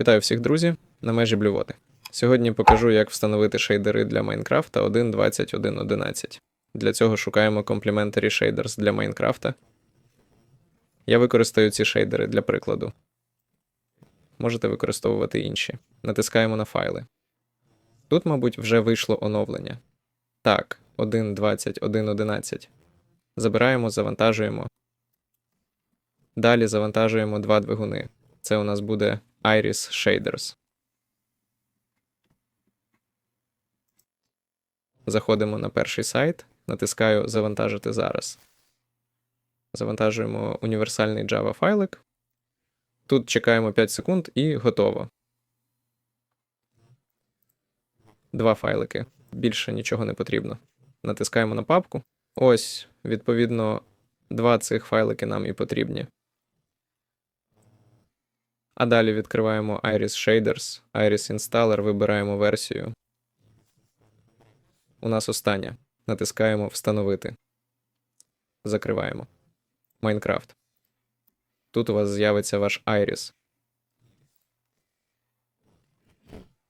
Вітаю всіх, друзі, на межі блювоти. Сьогодні покажу, як встановити шейдери для Майнкрафта 1.20.1.11. Для цього шукаємо Complementary Shaders для Майнкрафта. Я використаю ці шейдери для прикладу. Можете використовувати інші. Натискаємо на файли. Тут, мабуть, вже вийшло оновлення. Так, 1.20.1.11. Забираємо, завантажуємо. Далі завантажуємо два двигуни. Це у нас буде Iris Shaders. Заходимо на перший сайт, натискаю Завантажити зараз. Завантажуємо універсальний Java файлик. Тут чекаємо 5 секунд і готово. Два файлики. Більше нічого не потрібно. Натискаємо на папку. Ось, відповідно, два цих файлики нам і потрібні. А далі відкриваємо Iris Shaders, Iris Installer, вибираємо версію. У нас остання. Натискаємо Встановити. Закриваємо. Майнкрафт. Тут у вас з'явиться ваш Iris.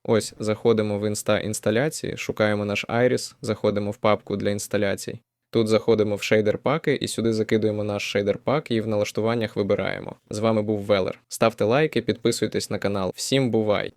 Ось, заходимо в інста інсталяції, шукаємо наш Iris, заходимо в папку для інсталяцій. Тут заходимо в шейдер паки і сюди закидуємо наш шейдер пак і в налаштуваннях вибираємо. З вами був Велер. Ставте лайки, підписуйтесь на канал. Всім бувай!